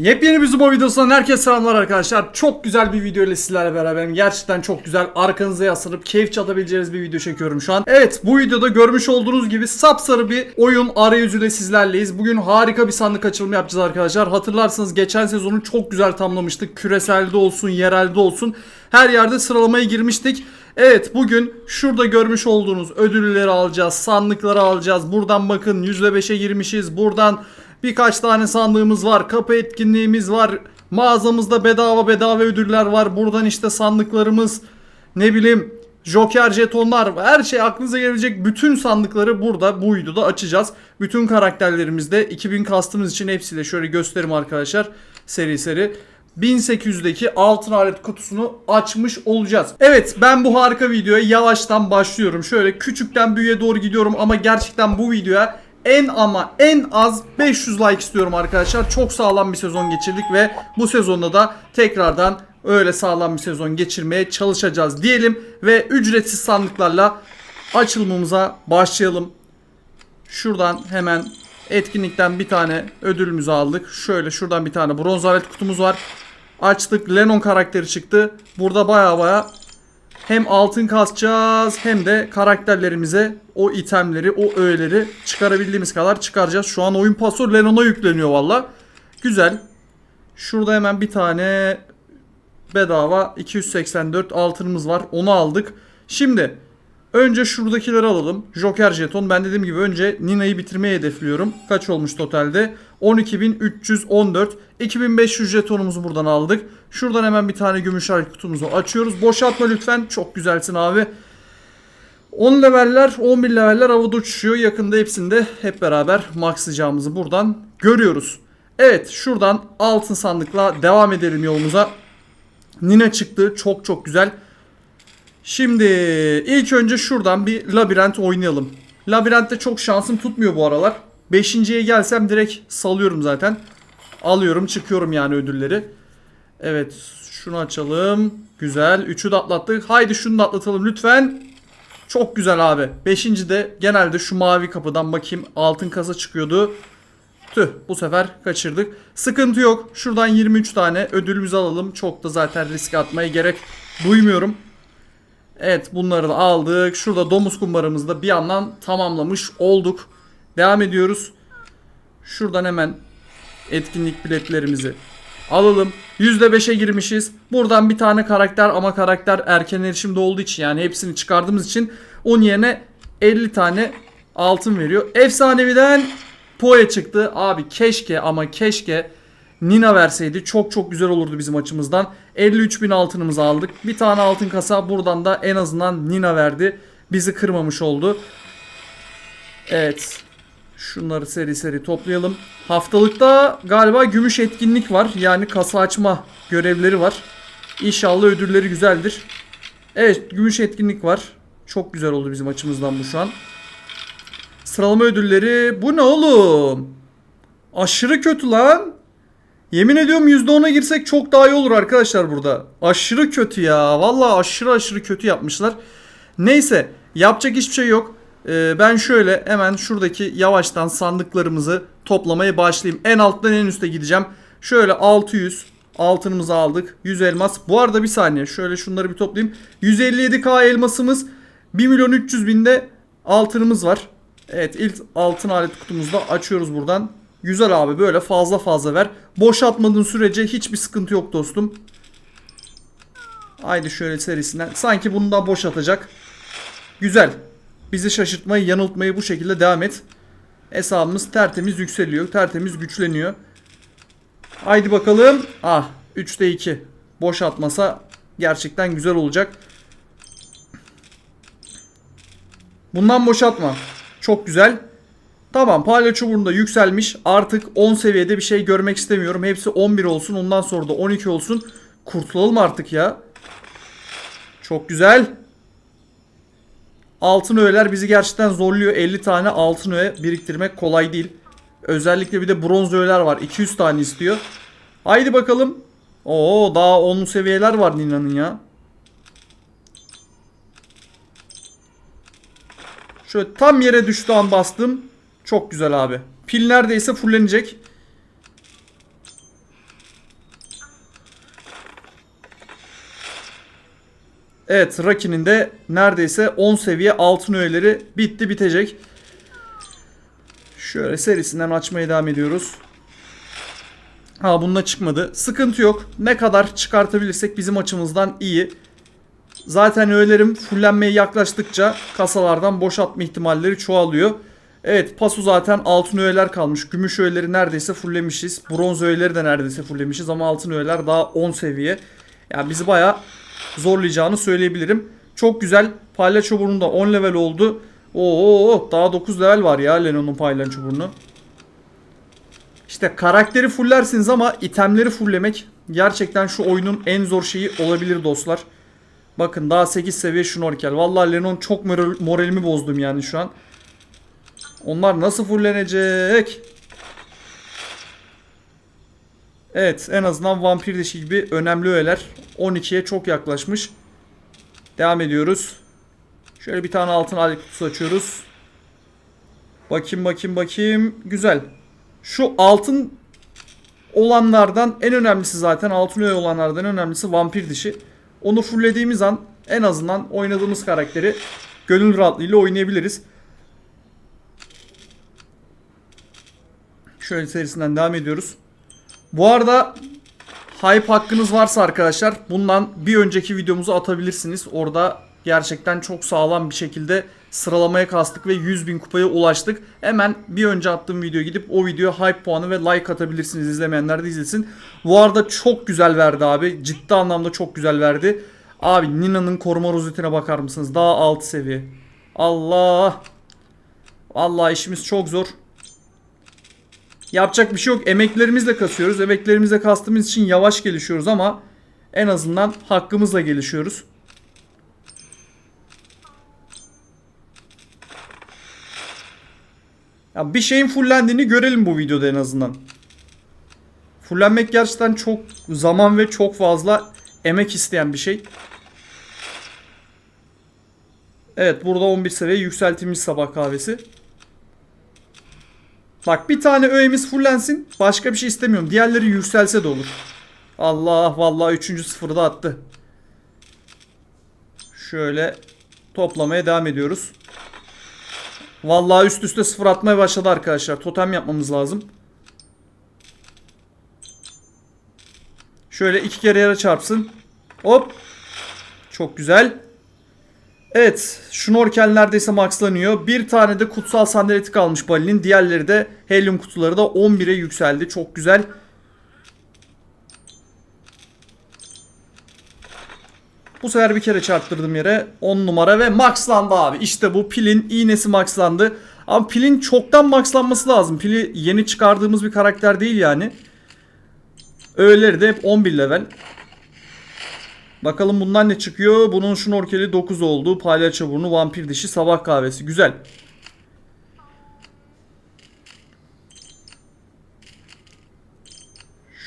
Yepyeni bir Zubo videosundan herkese selamlar arkadaşlar. Çok güzel bir video ile sizlerle beraberim. Gerçekten çok güzel. Arkanıza yaslanıp keyif çatabileceğiniz bir video çekiyorum şu an. Evet bu videoda görmüş olduğunuz gibi sapsarı bir oyun arayüzüyle sizlerleyiz. Bugün harika bir sandık açılımı yapacağız arkadaşlar. Hatırlarsınız geçen sezonu çok güzel tamamlamıştık. Küreselde olsun, yerelde olsun. Her yerde sıralamaya girmiştik. Evet bugün şurada görmüş olduğunuz ödülleri alacağız, sandıkları alacağız. Buradan bakın %5'e girmişiz. Buradan birkaç tane sandığımız var, kapı etkinliğimiz var. Mağazamızda bedava bedava ödüller var. Buradan işte sandıklarımız, ne bileyim Joker jetonlar, her şey aklınıza gelebilecek bütün sandıkları burada bu videoda açacağız. Bütün karakterlerimizde 2000 kastımız için hepsiyle şöyle göstereyim arkadaşlar seri seri. 1800'deki altın alet kutusunu açmış olacağız. Evet ben bu harika videoya yavaştan başlıyorum. Şöyle küçükten büyüğe doğru gidiyorum ama gerçekten bu videoya en ama en az 500 like istiyorum arkadaşlar. Çok sağlam bir sezon geçirdik ve bu sezonda da tekrardan öyle sağlam bir sezon geçirmeye çalışacağız diyelim ve ücretsiz sandıklarla açılımımıza başlayalım. Şuradan hemen etkinlikten bir tane ödülümüzü aldık. Şöyle şuradan bir tane bronz alet kutumuz var. Açtık. Lennon karakteri çıktı. Burada baya baya hem altın kasacağız hem de karakterlerimize o itemleri, o öğeleri çıkarabildiğimiz kadar çıkaracağız. Şu an oyun paso Lennon'a yükleniyor valla. Güzel. Şurada hemen bir tane bedava 284 altınımız var. Onu aldık. Şimdi önce şuradakileri alalım. Joker jeton. Ben dediğim gibi önce Nina'yı bitirmeyi hedefliyorum. Kaç olmuş totalde? 12.314. 2500 jetonumuzu buradan aldık. Şuradan hemen bir tane gümüş alet kutumuzu açıyoruz. Boşaltma lütfen. Çok güzelsin abi. 10 leveller, 11 leveller havada uçuşuyor. Yakında hepsinde hep beraber maxlayacağımızı buradan görüyoruz. Evet şuradan altın sandıkla devam edelim yolumuza. Nina çıktı. Çok çok güzel. Şimdi ilk önce şuradan bir labirent oynayalım. Labirentte çok şansım tutmuyor bu aralar. Beşinciye gelsem direkt salıyorum zaten. Alıyorum çıkıyorum yani ödülleri. Evet şunu açalım. Güzel. Üçü de atlattık. Haydi şunu da atlatalım lütfen. Çok güzel abi. Beşinci de genelde şu mavi kapıdan bakayım altın kasa çıkıyordu. Tüh bu sefer kaçırdık. Sıkıntı yok. Şuradan 23 tane ödülümüzü alalım. Çok da zaten risk atmaya gerek duymuyorum. Evet bunları da aldık. Şurada domuz kumbarımızı da bir yandan tamamlamış olduk. Devam ediyoruz. Şuradan hemen etkinlik biletlerimizi alalım. %5'e girmişiz. Buradan bir tane karakter ama karakter erken erişimde olduğu için yani hepsini çıkardığımız için onun yerine 50 tane altın veriyor. Efsaneviden Poe çıktı. Abi keşke ama keşke Nina verseydi çok çok güzel olurdu bizim açımızdan. 53 bin altınımızı aldık. Bir tane altın kasa buradan da en azından Nina verdi. Bizi kırmamış oldu. Evet. Şunları seri seri toplayalım. Haftalıkta galiba gümüş etkinlik var. Yani kasa açma görevleri var. İnşallah ödülleri güzeldir. Evet gümüş etkinlik var. Çok güzel oldu bizim açımızdan bu şu an. Sıralama ödülleri. Bu ne oğlum? Aşırı kötü lan. Yemin ediyorum %10'a girsek çok daha iyi olur arkadaşlar burada. Aşırı kötü ya. Vallahi aşırı aşırı kötü yapmışlar. Neyse yapacak hiçbir şey yok. Ee, ben şöyle hemen şuradaki yavaştan sandıklarımızı toplamaya başlayayım. En alttan en üste gideceğim. Şöyle 600 altınımızı aldık. 100 elmas. Bu arada bir saniye şöyle şunları bir toplayayım. 157k elmasımız 1 milyon 300 binde altınımız var. Evet ilk altın alet kutumuzda açıyoruz buradan. Güzel abi böyle fazla fazla ver. Boşaltmadığın sürece hiçbir sıkıntı yok dostum. Haydi şöyle serisinden. Sanki bunu da boşaltacak. Güzel. Bizi şaşırtmayı, yanıltmayı bu şekilde devam et. Hesabımız tertemiz yükseliyor. Tertemiz güçleniyor. Haydi bakalım. Ah 3'te 2. Boşaltmasa gerçekten güzel olacak. Bundan boşaltma. Çok güzel. Tamam palyaço burunda yükselmiş. Artık 10 seviyede bir şey görmek istemiyorum. Hepsi 11 olsun. Ondan sonra da 12 olsun. Kurtulalım artık ya. Çok güzel. Altın öğeler bizi gerçekten zorluyor. 50 tane altın öğe biriktirmek kolay değil. Özellikle bir de bronz öğeler var. 200 tane istiyor. Haydi bakalım. Oo daha 10 seviyeler var Nina'nın ya. Şöyle tam yere düştü an bastım. Çok güzel abi. Pil neredeyse fullenecek. Evet Raki'nin de neredeyse 10 seviye altın öğeleri bitti bitecek. Şöyle serisinden açmaya devam ediyoruz. Ha bunda çıkmadı. Sıkıntı yok. Ne kadar çıkartabilirsek bizim açımızdan iyi. Zaten öğelerim fullenmeye yaklaştıkça kasalardan boşaltma ihtimalleri çoğalıyor. Evet pasu zaten altın öğeler kalmış. Gümüş öğeleri neredeyse fullemişiz. Bronz öğeleri de neredeyse fullemişiz ama altın öğeler daha 10 seviye. Yani bizi bayağı zorlayacağını söyleyebilirim. Çok güzel. Palyaço burnu da 10 level oldu. Oo daha 9 level var ya Lenon'un palyaço burnu. İşte karakteri fullersiniz ama itemleri fullemek gerçekten şu oyunun en zor şeyi olabilir dostlar. Bakın daha 8 seviye şnorkel. Vallahi Lenon çok moral- moralimi bozdum yani şu an. Onlar nasıl fullenecek? Evet en azından vampir dişi gibi önemli öğeler 12'ye çok yaklaşmış. Devam ediyoruz. Şöyle bir tane altın alet kutusu açıyoruz. Bakayım bakayım bakayım. Güzel. Şu altın olanlardan en önemlisi zaten altın öğe olanlardan en önemlisi vampir dişi. Onu fulllediğimiz an en azından oynadığımız karakteri gönül rahatlığıyla oynayabiliriz. Şöyle serisinden devam ediyoruz. Bu arada hype hakkınız varsa arkadaşlar bundan bir önceki videomuzu atabilirsiniz. Orada gerçekten çok sağlam bir şekilde sıralamaya kastık ve 100 bin kupaya ulaştık. Hemen bir önce attığım video gidip o video hype puanı ve like atabilirsiniz. İzlemeyenler de izlesin. Bu arada çok güzel verdi abi. Ciddi anlamda çok güzel verdi. Abi Nina'nın koruma rozetine bakar mısınız? Daha 6 seviye. Allah. Allah işimiz çok zor. Yapacak bir şey yok. Emeklerimizle kasıyoruz. Emeklerimizle kastığımız için yavaş gelişiyoruz ama en azından hakkımızla gelişiyoruz. Ya bir şeyin fullendiğini görelim bu videoda en azından. Fullenmek gerçekten çok zaman ve çok fazla emek isteyen bir şey. Evet burada 11 seviye yükseltilmiş sabah kahvesi. Bak bir tane öğemiz fullensin. Başka bir şey istemiyorum. Diğerleri yükselse de olur. Allah vallahi 3. sıfırda attı. Şöyle toplamaya devam ediyoruz. Vallahi üst üste sıfır atmaya başladı arkadaşlar. Totem yapmamız lazım. Şöyle iki kere yere çarpsın. Hop. Çok güzel. Evet. Şnorkel neredeyse maxlanıyor. Bir tane de kutsal sandaleti kalmış Bali'nin. Diğerleri de helyum kutuları da 11'e yükseldi. Çok güzel. Bu sefer bir kere çarptırdım yere. 10 numara ve maxlandı abi. İşte bu pilin iğnesi maxlandı. Ama pilin çoktan maxlanması lazım. Pili yeni çıkardığımız bir karakter değil yani. Öğeleri de hep 11 level. Bakalım bundan ne çıkıyor? Bunun şnorkeli 9 oldu. Palyaço burnu, vampir dişi, sabah kahvesi. Güzel.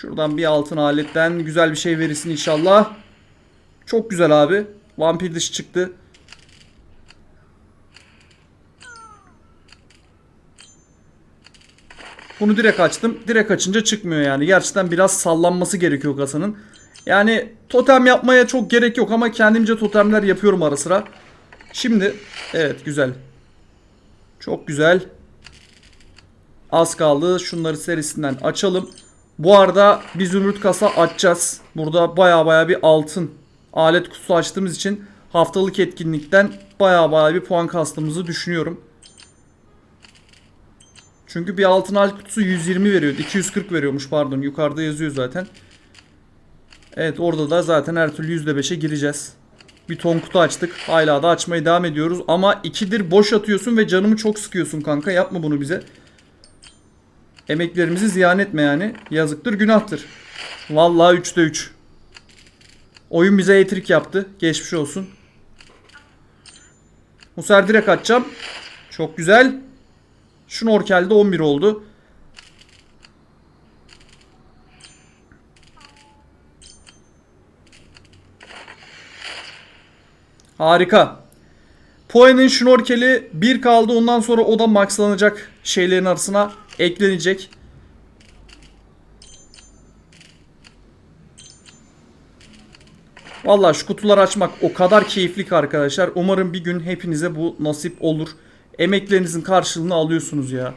Şuradan bir altın aletten güzel bir şey verirsin inşallah. Çok güzel abi. Vampir dişi çıktı. Bunu direkt açtım. Direkt açınca çıkmıyor yani. Gerçekten biraz sallanması gerekiyor kasanın. Yani totem yapmaya çok gerek yok ama kendimce totemler yapıyorum ara sıra. Şimdi evet güzel. Çok güzel. Az kaldı. Şunları serisinden açalım. Bu arada bir zümrüt kasa açacağız. Burada baya baya bir altın alet kutusu açtığımız için haftalık etkinlikten baya baya bir puan kastığımızı düşünüyorum. Çünkü bir altın alet kutusu 120 veriyordu. 240 veriyormuş pardon. Yukarıda yazıyor zaten. Evet orada da zaten her türlü %5'e gireceğiz. Bir ton kutu açtık. Hala da açmaya devam ediyoruz. Ama ikidir boş atıyorsun ve canımı çok sıkıyorsun kanka. Yapma bunu bize. Emeklerimizi ziyan etme yani. Yazıktır günahtır. Vallahi 3'te 3. Oyun bize etrik yaptı. Geçmiş olsun. Bu sefer direkt atacağım. Çok güzel. Şnorkel'de 11 oldu. Harika. Poe'nin şnorkeli 1 kaldı. Ondan sonra o da maxlanacak şeylerin arasına eklenecek. Valla şu kutuları açmak o kadar keyifli ki arkadaşlar. Umarım bir gün hepinize bu nasip olur. Emeklerinizin karşılığını alıyorsunuz ya.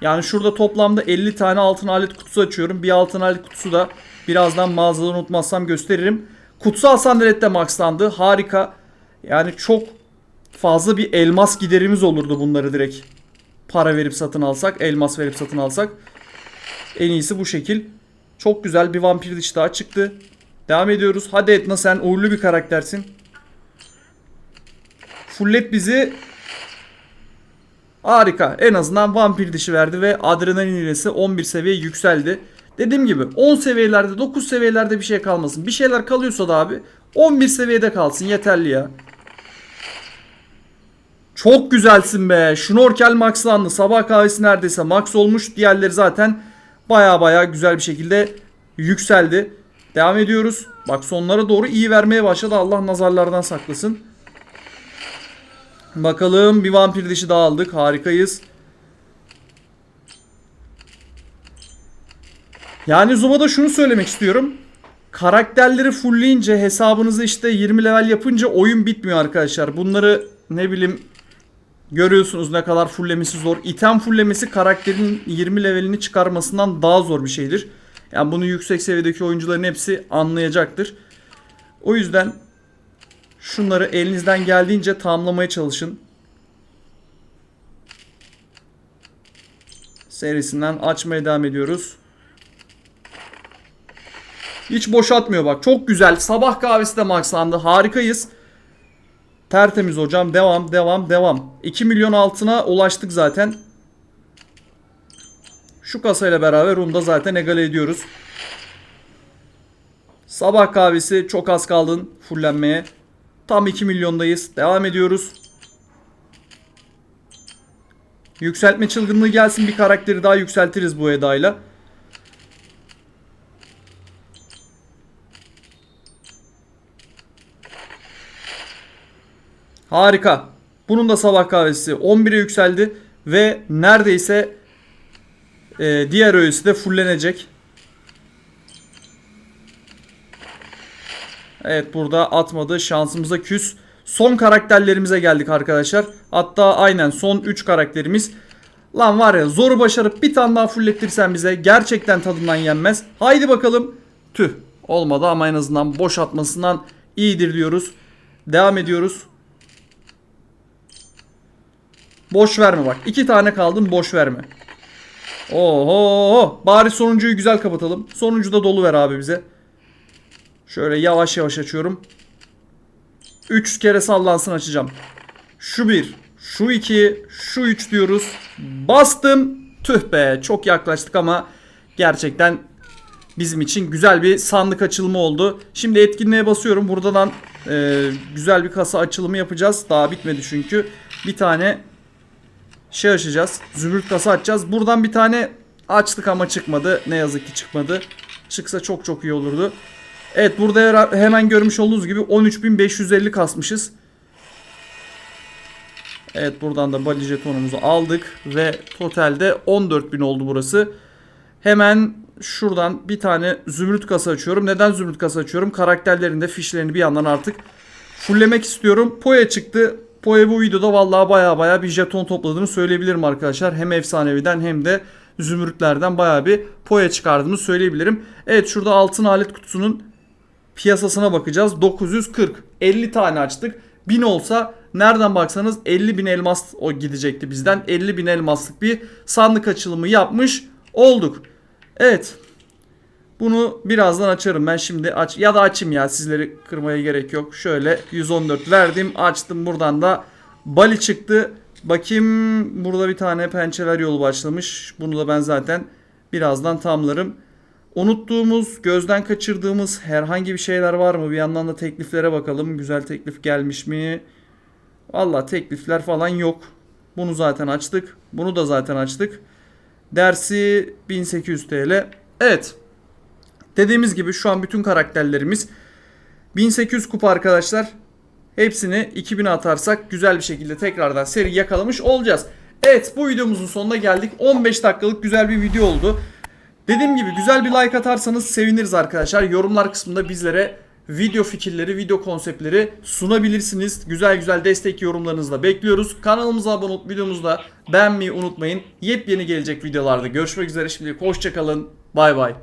Yani şurada toplamda 50 tane altın alet kutusu açıyorum. Bir altın alet kutusu da birazdan mağazada unutmazsam gösteririm. Kutsal sandalet de maxlandı. Harika. Yani çok fazla bir elmas giderimiz olurdu bunları direkt. Para verip satın alsak, elmas verip satın alsak. En iyisi bu şekil. Çok güzel bir vampir dişi daha çıktı. Devam ediyoruz. Hadi Etna sen uğurlu bir karaktersin. Fullep bizi Harika. En azından vampir dişi verdi ve adrenalin ilesi 11 seviye yükseldi. Dediğim gibi 10 seviyelerde 9 seviyelerde bir şey kalmasın. Bir şeyler kalıyorsa da abi 11 seviyede kalsın yeterli ya. Çok güzelsin be. Şnorkel maxlandı. Sabah kahvesi neredeyse max olmuş. Diğerleri zaten baya baya güzel bir şekilde yükseldi. Devam ediyoruz. Bak sonlara doğru iyi vermeye başladı. Allah nazarlardan saklasın. Bakalım bir vampir dişi daha aldık. Harikayız. Yani Zuma'da şunu söylemek istiyorum. Karakterleri fullleyince hesabınızı işte 20 level yapınca oyun bitmiyor arkadaşlar. Bunları ne bileyim görüyorsunuz ne kadar fulllemesi zor. İtem fulllemesi karakterin 20 levelini çıkarmasından daha zor bir şeydir. Yani bunu yüksek seviyedeki oyuncuların hepsi anlayacaktır. O yüzden Şunları elinizden geldiğince tamamlamaya çalışın. Serisinden açmaya devam ediyoruz. Hiç boşaltmıyor bak. Çok güzel. Sabah kahvesi de maxlandı. Harikayız. Tertemiz hocam. Devam, devam, devam. 2 milyon altına ulaştık zaten. Şu kasayla beraber Rum'da zaten egale ediyoruz. Sabah kahvesi çok az kaldın fullenmeye. Tam 2 milyondayız. Devam ediyoruz. Yükseltme çılgınlığı gelsin. Bir karakteri daha yükseltiriz bu edayla. Harika. Bunun da sabah kahvesi 11'e yükseldi. Ve neredeyse e, diğer öğesi de fullenecek. Evet burada atmadı. Şansımıza küs. Son karakterlerimize geldik arkadaşlar. Hatta aynen son 3 karakterimiz. Lan var ya zoru başarıp bir tane daha fullettirsen bize gerçekten tadından yenmez. Haydi bakalım. Tüh olmadı ama en azından boş atmasından iyidir diyoruz. Devam ediyoruz. Boş verme bak. iki tane kaldın boş verme. Oho bari sonuncuyu güzel kapatalım. Sonuncu da dolu ver abi bize. Şöyle yavaş yavaş açıyorum. 3 kere sallansın açacağım. Şu bir, şu iki, şu üç diyoruz. Bastım. Tüh be çok yaklaştık ama gerçekten bizim için güzel bir sandık açılımı oldu. Şimdi etkinliğe basıyorum. Buradan e, güzel bir kasa açılımı yapacağız. Daha bitmedi çünkü. Bir tane şey açacağız. Zümrüt kasa açacağız. Buradan bir tane açtık ama çıkmadı. Ne yazık ki çıkmadı. Çıksa çok çok iyi olurdu. Evet burada hemen görmüş olduğunuz gibi 13.550 kasmışız. Evet buradan da bali jetonumuzu aldık ve totalde 14.000 oldu burası. Hemen şuradan bir tane zümrüt kasa açıyorum. Neden zümrüt kasa açıyorum? Karakterlerin de fişlerini bir yandan artık fulllemek istiyorum. Poya çıktı. Poya bu videoda vallahi baya baya bir jeton topladığını söyleyebilirim arkadaşlar. Hem efsaneviden hem de zümrütlerden baya bir poya çıkardığını söyleyebilirim. Evet şurada altın alet kutusunun piyasasına bakacağız. 940. 50 tane açtık. 1000 olsa nereden baksanız 50 bin elmas o gidecekti bizden. 50 bin elmaslık bir sandık açılımı yapmış olduk. Evet. Bunu birazdan açarım. Ben şimdi aç ya da açayım ya sizleri kırmaya gerek yok. Şöyle 114 verdim. Açtım buradan da Bali çıktı. Bakayım burada bir tane pençeler yolu başlamış. Bunu da ben zaten birazdan tamlarım. Unuttuğumuz, gözden kaçırdığımız herhangi bir şeyler var mı? Bir yandan da tekliflere bakalım. Güzel teklif gelmiş mi? Valla teklifler falan yok. Bunu zaten açtık. Bunu da zaten açtık. Dersi 1800 TL. Evet. Dediğimiz gibi şu an bütün karakterlerimiz 1800 kupa arkadaşlar. Hepsini 2000'e atarsak güzel bir şekilde tekrardan seri yakalamış olacağız. Evet bu videomuzun sonuna geldik. 15 dakikalık güzel bir video oldu. Dediğim gibi güzel bir like atarsanız seviniriz arkadaşlar. Yorumlar kısmında bizlere video fikirleri, video konseptleri sunabilirsiniz. Güzel güzel destek yorumlarınızla bekliyoruz. Kanalımıza abone olup videomuzu da beğenmeyi unutmayın. Yepyeni gelecek videolarda görüşmek üzere. Şimdilik hoşçakalın. Bay bay.